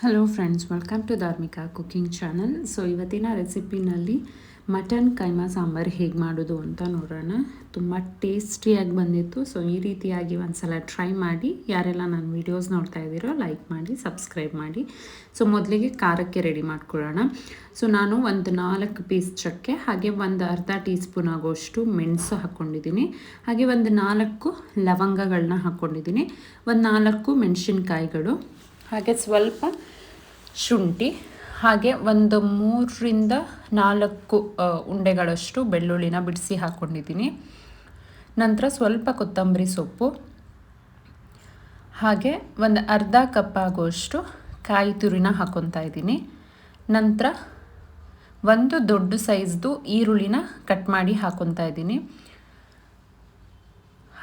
Hello friends welcome to Dharmika cooking channel so ಇವತ್ತಿನ ರೆಸಿಪಿನಲ್ಲಿ mutton keema sambar ಹೇಗೆ ಮಾಡೋದು ಅಂತ ನೋಡೋಣ. ತುಂಬ ಟೇಸ್ಟಿಯಾಗಿ ಬಂದಿತ್ತು. ಸೊ ಈ ರೀತಿಯಾಗಿ ಒಂದ್ಸಲ ಟ್ರೈ ಮಾಡಿ. ಯಾರೆಲ್ಲ ನನ್ನ ವೀಡಿಯೋಸ್ ನೋಡ್ತಾ ಇದ್ದೀರೋ ಲೈಕ್ ಮಾಡಿ ಸಬ್ಸ್ಕ್ರೈಬ್ ಮಾಡಿ. ಸೊ ಮೊದಲಿಗೆ ಖಾರಕ್ಕೆ ರೆಡಿ ಮಾಡ್ಕೊಳ್ಳೋಣ. ಸೊ ನಾನು ಒಂದು ನಾಲ್ಕು ಪೀಸ್ ಚಕ್ಕೆ, ಹಾಗೆ ಒಂದು ಅರ್ಧ ಟೀ ಸ್ಪೂನ್ ಆಗೋಷ್ಟು ಮೆಣಸು ಹಾಕ್ಕೊಂಡಿದ್ದೀನಿ. ಹಾಗೆ ಒಂದು ನಾಲ್ಕು ಲವಂಗಗಳನ್ನ ಹಾಕ್ಕೊಂಡಿದ್ದೀನಿ. ಒಂದು ನಾಲ್ಕು ಮೆಣಸಿನ್ಕಾಯಿಗಳು. ಹಾಗೆ ಸ್ವಲ್ಪ ಶುಂಠಿ, ಹಾಗೆ ಒಂದು ಮೂರರಿಂದ ನಾಲ್ಕು ಉಂಡೆಗಳಷ್ಟು ಬೆಳ್ಳುಳ್ಳಿನ ಬಿಡಿಸಿ ಹಾಕ್ಕೊಂಡಿದ್ದೀನಿ ನಂತರ ಸ್ವಲ್ಪ ಕೊತ್ತಂಬರಿ ಸೊಪ್ಪು, ಹಾಗೆ ಒಂದು ಅರ್ಧ ಕಪ್ ಆಗುವಷ್ಟು ಕಾಯಿ ತುರಿನ ಹಾಕ್ಕೊತಾ ಇದ್ದೀನಿ. ನಂತರ ಒಂದು ದೊಡ್ಡ ಸೈಜ್ದು ಈರುಳ್ಳಿನ ಕಟ್ ಮಾಡಿ ಹಾಕ್ಕೊತಾ ಇದ್ದೀನಿ.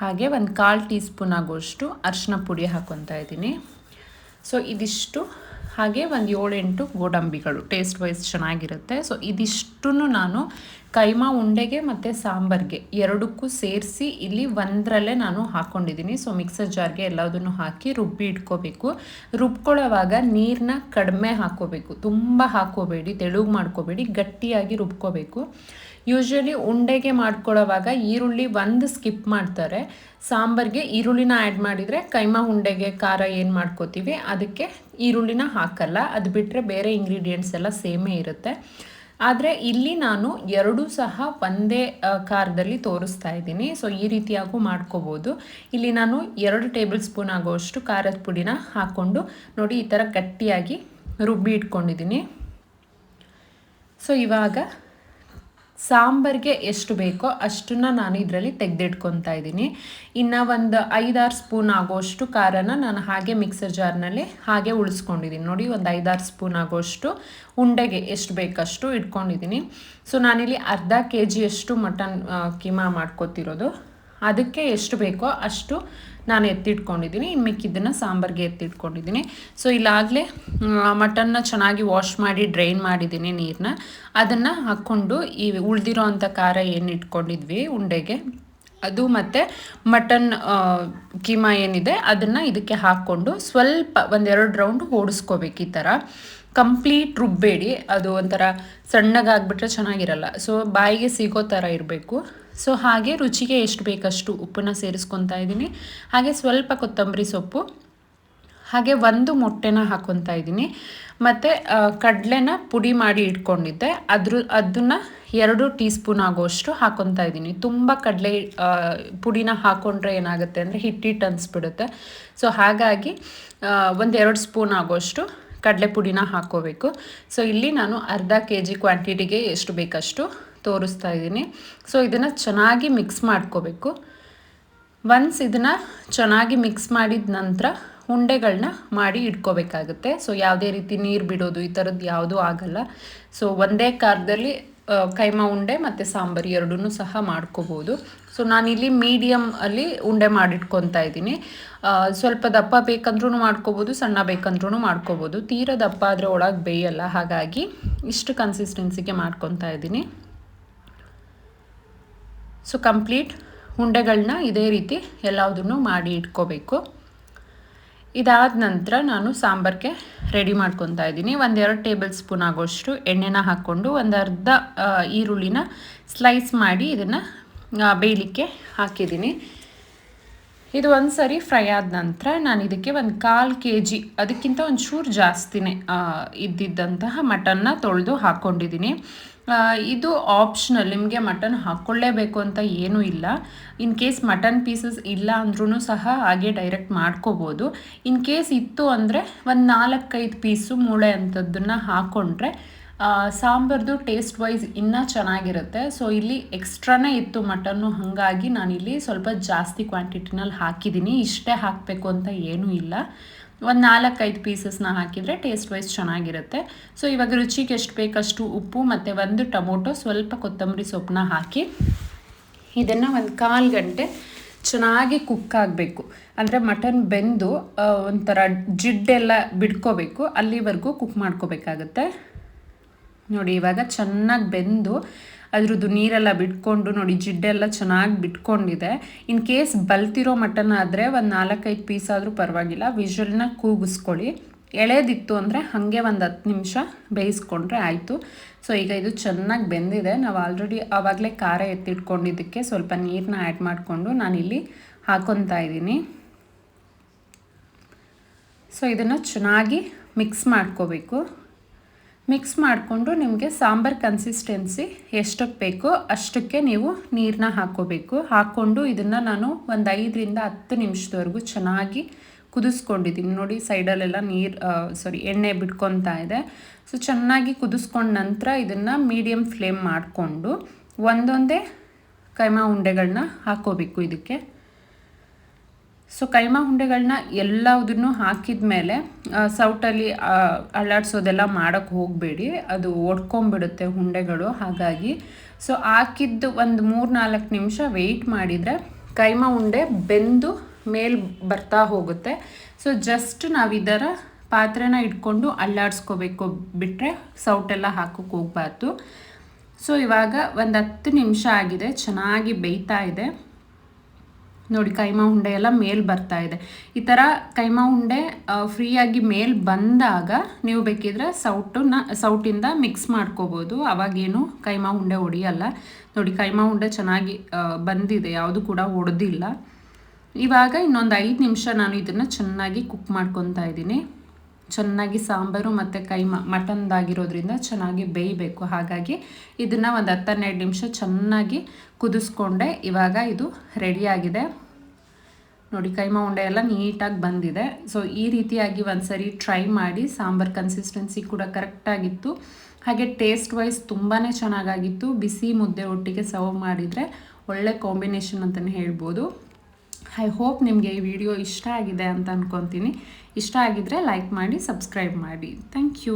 ಹಾಗೆ ಒಂದು ಕಾಲು ಟೀ ಸ್ಪೂನ್ ಆಗುವಷ್ಟು ಅರಿಶಿನ ಪುಡಿ ಹಾಕ್ಕೊತಾ ಇದ್ದೀನಿ. ಸೊ ಇದಿಷ್ಟು ಹಾಗೆ ಒಂದು ಏಳೆಂಟು ಗೋಡಂಬಿಗಳು. ಟೇಸ್ಟ್ ವೈಸ್ ಚೆನ್ನಾಗಿರುತ್ತೆ. ಸೊ ಇದಿಷ್ಟನ್ನು ನಾನು ಕೈಮಾ ಉಂಡೆಗೆ ಮತ್ತು ಸಾಂಬಾರ್ಗೆ ಎರಡಕ್ಕೂ ಸೇರಿಸಿ ಇಲ್ಲಿ ಒಂದರಲ್ಲೇ ನಾನು ಹಾಕ್ಕೊಂಡಿದ್ದೀನಿ ಸೊ ಮಿಕ್ಸರ್ ಜಾರ್ಗೆ ಎಲ್ಲದನ್ನು ಹಾಕಿ ರುಬ್ಬಿ ಇಟ್ಕೋಬೇಕು. ರುಬ್ಕೊಳ್ಳೋವಾಗ ನೀರನ್ನ ಕಡಿಮೆ ಹಾಕ್ಕೋಬೇಕು ತುಂಬ ಹಾಕ್ಕೋಬೇಡಿ ತೆಳುಗು ಮಾಡ್ಕೋಬೇಡಿ, ಗಟ್ಟಿಯಾಗಿ ರುಬ್ಕೋಬೇಕು. ಯೂಶ್ವಲಿ ಉಂಡೆಗೆ ಮಾಡ್ಕೊಳ್ಳೋವಾಗ ಈರುಳ್ಳಿ ಒಂದು ಸ್ಕಿಪ್ ಮಾಡ್ತಾರೆ. ಸಾಂಬಾರ್ಗೆ ಈರುಳ್ಳಿನ ಆ್ಯಡ್ ಮಾಡಿದರೆ ಕೈಮಾ ಉಂಡೆಗೆ ಖಾರ ಏನು ಮಾಡ್ಕೋತೀವಿ, ಅದಕ್ಕೆ ಈರುಳ್ಳಿನ ಹಾಕಲ್ಲ. ಅದು ಬಿಟ್ಟರೆ ಬೇರೆ ಇಂಗ್ರೀಡಿಯೆಂಟ್ಸ್ ಎಲ್ಲ ಸೇಮೇ ಇರುತ್ತೆ. ಆದರೆ ಇಲ್ಲಿ ನಾನು ಎರಡೂ ಸಹ ಒಂದೇ ಖಾರದಲ್ಲಿ ತೋರಿಸ್ತಾ ಇದ್ದೀನಿ. ಸೊ ಈ ರೀತಿಯಾಗೂ ಮಾಡ್ಕೋಬೋದು. ಇಲ್ಲಿ ನಾನು ಎರಡು ಟೇಬಲ್ ಸ್ಪೂನ್ ಆಗೋಷ್ಟು ಖಾರದ ಪುಡಿನ ಹಾಕ್ಕೊಂಡು ನೋಡಿ ಈ ಥರ ಗಟ್ಟಿಯಾಗಿ ರುಬ್ಬಿ ಇಟ್ಕೊಂಡಿದ್ದೀನಿ. ಸೊ ಇವಾಗ ಸಾಂಬಾರ್ಗೆ ಎಷ್ಟು ಬೇಕೋ ಅಷ್ಟನ್ನು ನಾನು ಇದರಲ್ಲಿ ತೆಗೆದಿಟ್ಕೊತಾ ಇದ್ದೀನಿ. ಇನ್ನು ಒಂದು ಐದಾರು ಸ್ಪೂನ್ ಆಗೋಷ್ಟು ಖಾರನ ನಾನು ಹಾಗೆ ಮಿಕ್ಸರ್ ಜಾರ್ನಲ್ಲಿ ಹಾಗೆ ಉಳಿಸ್ಕೊಂಡಿದ್ದೀನಿ. ನೋಡಿ ಒಂದು ಐದಾರು ಸ್ಪೂನ್ ಆಗೋಷ್ಟು ಉಂಡೆಗೆ ಎಷ್ಟು ಬೇಕಷ್ಟು ಇಟ್ಕೊಂಡಿದ್ದೀನಿ. ಸೊ ನಾನಿಲ್ಲಿ ಅರ್ಧ ಕೆ ಜಿಯಷ್ಟು ಮಟನ್ ಕಿಮಾ ಮಾಡ್ಕೊತಿರೋದು. ಅದಕ್ಕೆ ಎಷ್ಟು ಬೇಕೋ ಅಷ್ಟು ನಾನು ಎತ್ತಿಟ್ಕೊಂಡಿದ್ದೀನಿ ಇನ್ನು ಮಿಕ್ಕಿದ್ದನ್ನು ಸಾಂಬಾರ್ಗೆ ಎತ್ತಿಟ್ಕೊಂಡಿದ್ದೀನಿ. ಸೊ ಇಲ್ಲಾಗಲೇ ಮಟನ್ನ ಚೆನ್ನಾಗಿ ವಾಶ್ ಮಾಡಿ ಡ್ರೈನ್ ಮಾಡಿದ್ದೀನಿ ನೀರನ್ನ ಅದನ್ನು ಹಾಕ್ಕೊಂಡು, ಈ ಉಳಿದಿರೋ ಅಂಥ ಖಾರ ಏನು ಇಟ್ಕೊಂಡಿದ್ವಿ, ಉಂಡೆಗೆ, ಅದು ಮತ್ತು ಮಟನ್ ಕೀಮಾ ಏನಿದೆ, ಅದನ್ನು ಇದಕ್ಕೆ ಹಾಕ್ಕೊಂಡು ಸ್ವಲ್ಪ ಒಂದೆರಡು ರೌಂಡ್ ಓಡಿಸ್ಕೋಬೇಕು ಈ ಥರ ಕಂಪ್ಲೀಟ್ ರುಬ್ಬೇಡಿ. ಅದು ಒಂಥರ ಸಣ್ಣಗಾಗ್ಬಿಟ್ರೆ ಚೆನ್ನಾಗಿರಲ್ಲ. ಸೊ ಬಾಯಿಗೆ ಸಿಗೋ ಥರ ಇರಬೇಕು. ಸೊ ಹಾಗೆ ರುಚಿಗೆ ಎಷ್ಟು ಬೇಕಷ್ಟು ಉಪ್ಪನ್ನು ಸೇರಿಸ್ಕೊತಾ ಇದ್ದೀನಿ. ಹಾಗೆ ಸ್ವಲ್ಪ ಕೊತ್ತಂಬರಿ ಸೊಪ್ಪು, ಹಾಗೆ ಒಂದು ಮೊಟ್ಟೆನ ಹಾಕ್ಕೊತಾ ಇದ್ದೀನಿ. ಮತ್ತು ಕಡಲೆನ ಪುಡಿ ಮಾಡಿ ಇಟ್ಕೊಂಡಿದ್ದೆ. ಅದ್ರ, ಅದನ್ನು ಎರಡು ಟೀ ಸ್ಪೂನ್ ಆಗೋಷ್ಟು ಹಾಕ್ಕೊತಾ ಇದ್ದೀನಿ. ತುಂಬ ಕಡಲೆ ಪುಡಿನ ಹಾಕ್ಕೊಂಡ್ರೆ ಏನಾಗುತ್ತೆ ಅಂದರೆ ಹಿಟ್ಟಿಟ್ಟು ಅನಿಸ್ಬಿಡುತ್ತೆ. ಸೊ ಹಾಗಾಗಿ ಒಂದು ಎರಡು ಸ್ಪೂನ್ ಆಗೋಷ್ಟು ಕಡಲೆ ಪುಡಿನ ಹಾಕ್ಕೋಬೇಕು ಸೊ ಇಲ್ಲಿ ನಾನು ಅರ್ಧ ಕೆ ಜಿ ಕ್ವಾಂಟಿಟಿಗೆ ಎಷ್ಟು ಬೇಕಷ್ಟು ತೋರಿಸ್ತಾ ಇದ್ದೀನಿ. ಸೊ ಇದನ್ನು ಚೆನ್ನಾಗಿ ಮಿಕ್ಸ್ ಮಾಡ್ಕೋಬೇಕು. ಒನ್ಸ್ ಇದನ್ನು ಚೆನ್ನಾಗಿ ಮಿಕ್ಸ್ ಮಾಡಿದ ನಂತರ ಉಂಡೆಗಳನ್ನ ಮಾಡಿ ಇಟ್ಕೋಬೇಕಾಗುತ್ತೆ. ಸೊ ಯಾವುದೇ ರೀತಿ ನೀರು ಬಿಡೋದು, ಈ ಥರದ್ದು ಯಾವುದೂ ಆಗಲ್ಲ. ಸೊ ಒಂದೇ ಕಾರದಲ್ಲಿ ಕೈಮ ಉಂಡೆ ಮತ್ತು ಸಾಂಬಾರು ಎರಡೂ ಸಹ ಮಾಡ್ಕೋಬೋದು. ಸೊ ನಾನಿಲ್ಲಿ ಮೀಡಿಯಮ್ ಅಲ್ಲಿ ಉಂಡೆ ಮಾಡಿಟ್ಕೊತಾ ಇದ್ದೀನಿ. ಸ್ವಲ್ಪ ದಪ್ಪ ಬೇಕಂದ್ರೂ ಮಾಡ್ಕೋಬೋದು, ಸಣ್ಣ ಬೇಕಂದ್ರೂ ಮಾಡ್ಕೋಬೋದು. ತೀರ ದಪ್ಪ ಆದರೆ ಒಳಗೆ ಬೇಯಲ್ಲ. ಹಾಗಾಗಿ ಇಷ್ಟು ಕನ್ಸಿಸ್ಟೆನ್ಸಿಗೆ ಮಾಡ್ಕೊತಾ ಇದ್ದೀನಿ. ಸೊ ಕಂಪ್ಲೀಟ್ ಉಂಡೆಗಳನ್ನ ಇದೇ ರೀತಿ ಎಲ್ಲದನ್ನು ಮಾಡಿ ಇಟ್ಕೋಬೇಕು. ಇದಾದ ನಂತರ ನಾನು ಸಾಂಬಾರಿಗೆ ರೆಡಿ ಮಾಡ್ಕೊತಾ ಇದ್ದೀನಿ. ಒಂದೆರಡು ಟೇಬಲ್ ಸ್ಪೂನ್ ಆಗೋಷ್ಟು ಎಣ್ಣೆನ ಹಾಕ್ಕೊಂಡು ಒಂದು ಅರ್ಧ ಈರುಳ್ಳಿನ ಸ್ಲೈಸ್ ಮಾಡಿ ಇದನ್ನು ಬೇಯಲಿಕ್ಕೆ ಹಾಕಿದ್ದೀನಿ. ಇದು ಒಂದು ಸರಿ ಫ್ರೈ ಆದ ನಂತರ ನಾನು ಇದಕ್ಕೆ ಒಂದು ಕಾಲು ಕೆ ಜಿ ಅದಕ್ಕಿಂತ ಒಂಚೂರು ಜಾಸ್ತಿನೇ ಆ, ಇದ್ದಿದ್ದಂತಹ ಮಟನ್ನ ತೊಳೆದು ಹಾಕ್ಕೊಂಡಿದ್ದೀನಿ ಇದು ಆಪ್ಷನಲ್ ನಿಮಗೆ ಮಟನ್ ಹಾಕ್ಕೊಳ್ಳೇಬೇಕು ಅಂತ ಏನೂ ಇಲ್ಲ. ಇನ್ ಕೇಸ್ ಮಟನ್ ಪೀಸಸ್ ಇಲ್ಲ ಅಂದ್ರೂ ಸಹ ಹಾಗೆ ಡೈರೆಕ್ಟ್ ಮಾಡ್ಕೋಬೋದು. ಇನ್ ಕೇಸ್ ಇತ್ತು ಅಂದರೆ ಒಂದು ನಾಲ್ಕೈದು ಪೀಸು ಮೂಳೆ ಅಂಥದ್ದನ್ನು ಹಾಕ್ಕೊಂಡ್ರೆ ಸಾಂಬಾರ್ದು ಟೇಸ್ಟ್ ವೈಸ್ ಇನ್ನೂ ಚೆನ್ನಾಗಿರುತ್ತೆ. ಸೊ ಇಲ್ಲಿ ಎಕ್ಸ್ಟ್ರಾನೇ ಇತ್ತು ಮಟನ್ನು. ಹಾಗಾಗಿ ನಾನಿಲ್ಲಿ ಸ್ವಲ್ಪ ಜಾಸ್ತಿ ಕ್ವಾಂಟಿಟಿನಲ್ಲಿ ಹಾಕಿದ್ದೀನಿ. ಇಷ್ಟೇ ಹಾಕಬೇಕು ಅಂತ ಏನೂ ಇಲ್ಲ. ಒಂದು ನಾಲ್ಕೈದು ಪೀಸಸ್ನ ಹಾಕಿದರೆ ಟೇಸ್ಟ್ ವೈಸ್ ಚೆನ್ನಾಗಿರುತ್ತೆ. ಸೊ ಇವಾಗ ರುಚಿಗೆ ಎಷ್ಟು ಬೇಕಷ್ಟು ಉಪ್ಪು ಮತ್ತು ಒಂದು ಟೊಮೊಟೊ, ಸ್ವಲ್ಪ ಕೊತ್ತಂಬರಿ ಸೊಪ್ಪನ್ನ ಹಾಕಿ ಇದನ್ನು ಒಂದು ಕಾಲು ಗಂಟೆ ಚೆನ್ನಾಗಿ ಕುಕ್ ಆಗಬೇಕು. ಅಂದರೆ ಮಟನ್ ಬೆಂದು ಒಂಥರ ಜಿಡ್ಡೆಲ್ಲ ಬಿಡ್ಕೋಬೇಕು. ಅಲ್ಲಿವರೆಗೂ ಕುಕ್ ಮಾಡ್ಕೋಬೇಕಾಗತ್ತೆ. ನೋಡಿ, ಇವಾಗ ಚೆನ್ನಾಗಿ ಬೆಂದು ಅದ್ರದ್ದು ನೀರೆಲ್ಲ ಬಿಟ್ಕೊಂಡು ನೋಡಿ ಜಿಡ್ಡೆಲ್ಲ ಚೆನ್ನಾಗಿ ಬಿಟ್ಕೊಂಡಿದೆ. ಇನ್ ಕೇಸ್ ಬಲ್ತಿರೋ ಮಟನ್ ಆದರೆ ಒಂದು ನಾಲ್ಕೈದು ಪೀಸ್ ಆದರೂ ಪರವಾಗಿಲ್ಲ. ವಿಷಲ್ನ ಕೂಗಿಸ್ಕೊಳ್ಳಿ. ಎಳೆದಿತ್ತು ಅಂದರೆ ಹಾಗೆ ಒಂದು ಹತ್ತು ನಿಮಿಷ ಬೇಯಿಸ್ಕೊಂಡ್ರೆ ಆಯಿತು. ಸೊ ಈಗ ಇದು ಚೆನ್ನಾಗಿ ಬೆಂದಿದೆ. ನಾವು ಆಲ್ರೆಡಿ ಆವಾಗಲೇ ಖಾರ ಎತ್ತಿಟ್ಕೊಂಡಿದ್ದಕ್ಕೆ ಸ್ವಲ್ಪ ನೀರನ್ನ ಆ್ಯಡ್ ಮಾಡಿಕೊಂಡು ನಾನಿಲ್ಲಿ ಹಾಕೊತಾ ಇದ್ದೀನಿ. ಸೊ ಇದನ್ನು ಚೆನ್ನಾಗಿ ಮಿಕ್ಸ್ ಮಾಡ್ಕೋಬೇಕು. ಮಿಕ್ಸ್ ಮಾಡಿಕೊಂಡು ನಿಮಗೆ ಸಾಂಬಾರ್ ಕನ್ಸಿಸ್ಟೆನ್ಸಿ ಎಷ್ಟಕ್ಕೆ ಬೇಕೋ ಅಷ್ಟಕ್ಕೆ ನೀವು ನೀರನ್ನ ಹಾಕ್ಕೋಬೇಕು. ಹಾಕ್ಕೊಂಡು ಇದನ್ನು ನಾನು ಒಂದು ಐದರಿಂದ ಹತ್ತು ನಿಮಿಷದವರೆಗೂ ಚೆನ್ನಾಗಿ ಕುದಿಸ್ಕೊಂಡಿದ್ದೀನಿ. ನೋಡಿ, ಸೈಡಲ್ಲೆಲ್ಲ ನೀರು ಸಾರಿ ಎಣ್ಣೆ ಬಿಟ್ಕೊತಾ ಇದೆ. ಸೊ ಚೆನ್ನಾಗಿ ಕುದಿಸ್ಕೊಂಡ ನಂತರ ಇದನ್ನು ಮೀಡಿಯಮ್ ಫ್ಲೇಮ್ ಮಾಡಿಕೊಂಡು ಒಂದೊಂದೇ ಕೈಮಾ ಉಂಡೆಗಳನ್ನ ಹಾಕ್ಕೋಬೇಕು ಇದಕ್ಕೆ. ಸೊ ಕೈಮಾ ಉಂಡೆಗಳನ್ನ ಎಲ್ಲದನ್ನು ಹಾಕಿದ ಮೇಲೆ ಸೌಟಲ್ಲಿ ಅಳ್ಳಾಡ್ಸೋದೆಲ್ಲ ಮಾಡೋಕ್ಕೆ ಹೋಗಬೇಡಿ. ಅದು ಒಡ್ಕೊಂಬಿಡುತ್ತೆ ಉಂಡೆಗಳು ಹಾಗಾಗಿ. ಸೊ ಹಾಕಿದ್ದು ಒಂದು ಮೂರು ನಾಲ್ಕು ನಿಮಿಷ ವೆಯ್ಟ್ ಮಾಡಿದರೆ ಕೈಮಾ ಉಂಡೆ ಬೆಂದು ಮೇಲ್ ಬರ್ತಾ ಹೋಗುತ್ತೆ. ಸೊ ಜಸ್ಟ್ ನಾವು ಇದರ ಪಾತ್ರೆನ ಇಟ್ಕೊಂಡು ಅಳ್ಳಾಡ್ಸ್ಕೋಬೇಕು ಬಿಟ್ಟರೆ ಸೌಟೆಲ್ಲ ಹಾಕೋಕ್ಕೆ ಹೋಗ್ಬಾರ್ದು. ಸೊ ಇವಾಗ ಒಂದು ಹತ್ತು ನಿಮಿಷ ಆಗಿದೆ, ಚೆನ್ನಾಗಿ ಬೇಯ್ತಾ ಇದೆ. ನೋಡಿ, ಕೈಮಾ ಉಂಡೆ ಎಲ್ಲ ಮೇಲ್ ಬರ್ತಾ ಇದೆ. ಈ ಥರ ಕೈಮಾ ಉಂಡೆ ಫ್ರೀಯಾಗಿ ಮೇಲ್ ಬಂದಾಗ ನೀವು ಬೇಕಿದ್ರೆ ಸೌಟನ್ನ ಸೌಟಿಂದ ಮಿಕ್ಸ್ ಮಾಡ್ಕೋಬೋದು. ಅವಾಗೇನು ಕೈಮಾ ಉಂಡೆ ಹೊಡಿಯಲ್ಲ ನೋಡಿ, ಕೈಮಾ ಉಂಡೆ ಚೆನ್ನಾಗಿ ಬಂದಿದೆ. ಯಾವುದು ಕೂಡ ಒಡೆದಿಲ್ಲ. ಇವಾಗ ಇನ್ನೊಂದು ಐದು ನಿಮಿಷ ನಾನು ಇದನ್ನು ಚೆನ್ನಾಗಿ ಕುಕ್ ಮಾಡ್ಕೊತಾ ಇದ್ದೀನಿ. ಚೆನ್ನಾಗಿ ಸಾಂಬಾರು ಮತ್ತು ಕೈಮ ಮಟನ್ದಾಗಿರೋದ್ರಿಂದ ಚೆನ್ನಾಗಿ ಬೇಯಬೇಕು. ಹಾಗಾಗಿ ಇದನ್ನು ಒಂದು ಹತ್ತನ್ನೆರಡು ನಿಮಿಷ ಚೆನ್ನಾಗಿ ಕುದಿಸ್ಕೊಂಡೆ. ಇವಾಗ ಇದು ರೆಡಿಯಾಗಿದೆ ನೋಡಿ ಕೈಮಾ ಉಂಡೆ ಎಲ್ಲ ನೀಟಾಗಿ ಬಂದಿದೆ. ಸೊ ಈ ರೀತಿಯಾಗಿ ಒಂದು ಸರಿ ಟ್ರೈ ಮಾಡಿ ಸಾಂಬಾರ್ ಕನ್ಸಿಸ್ಟೆನ್ಸಿ ಕೂಡ ಕರೆಕ್ಟಾಗಿತ್ತು ಹಾಗೆ ಟೇಸ್ಟ್ ವೈಸ್ ತುಂಬಾ ಚೆನ್ನಾಗಾಗಿತ್ತು. ಬಿಸಿ ಮುದ್ದೆ ಒಟ್ಟಿಗೆ ಸರ್ವ್ ಮಾಡಿದರೆ ಒಳ್ಳೆ ಕಾಂಬಿನೇಷನ್ ಅಂತಲೇ ಹೇಳ್ಬೋದು. ಐ ಹೋಪ್ ನಿಮಗೆ ಈ ವಿಡಿಯೋ ಇಷ್ಟ ಆಗಿದೆ ಅಂತ ಅಂದ್ಕೊತೀನಿ ಇಷ್ಟ ಆಗಿದ್ದರೆ ಲೈಕ್ ಮಾಡಿ ಸಬ್ಸ್ಕ್ರೈಬ್ ಮಾಡಿ. Thank you